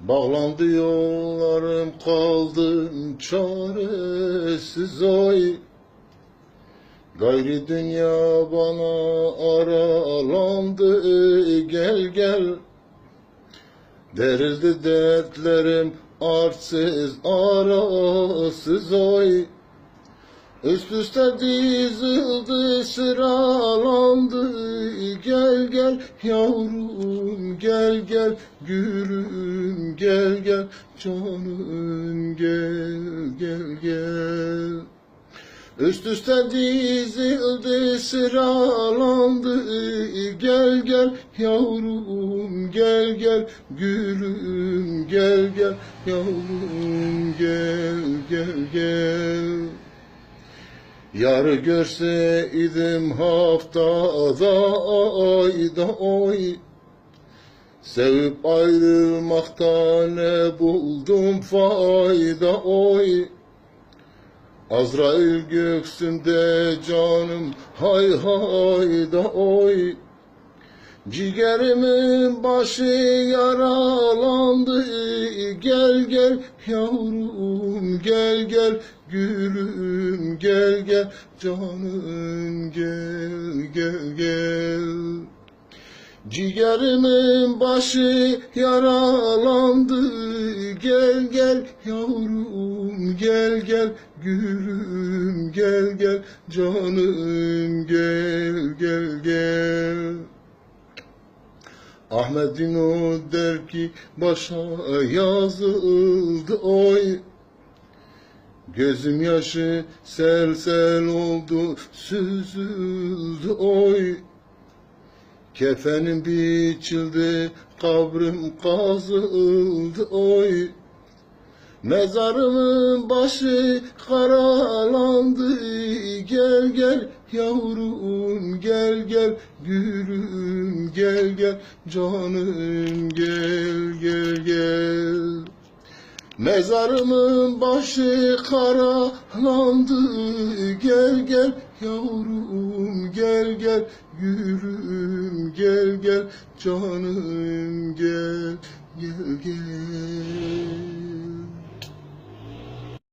Bağlandı yollarım kaldım çaresiz oy. Gayri dünya bana aralandı gel gel. Derildi dertlerim artsız arasız oy Üst üste dizildi sıralandı. Gel gel yavrum gel gel Gülüm gel gel Canım gel gel gel. Üst üste dizildi sıralandı. Gel gel yavrum gel gel Gülüm gel gel Yavrum gel gel gel Yarı görseydim haftada ayda oy. Sevip ayrılmakta ne buldum fayda oy. Azrail göksümde canım hay hay da oy. Ciğerimin başı yaralandı. Gel gel yavrum gel gel Gülüm gel gel. Canım gel gel gel. Ciğerimin başı yaralandı. Gel gel. Yavrum gel gel. Gülüm gel gel. Canım gel gel gel. Ahmet'in o der ki başa yazıldı oy Gözüm yaşı sel sel oldu süzüldü oy. Kefenim biçildi kabrim kazıldı oy. Mezarımın başı karalandı Gel gel yavrum gel gel Gülüm gel gel Canım gel gel gel Mezarımın başı karalandı Gel gel yavrum gel gel Gülüm gel gel Canım gel gel gel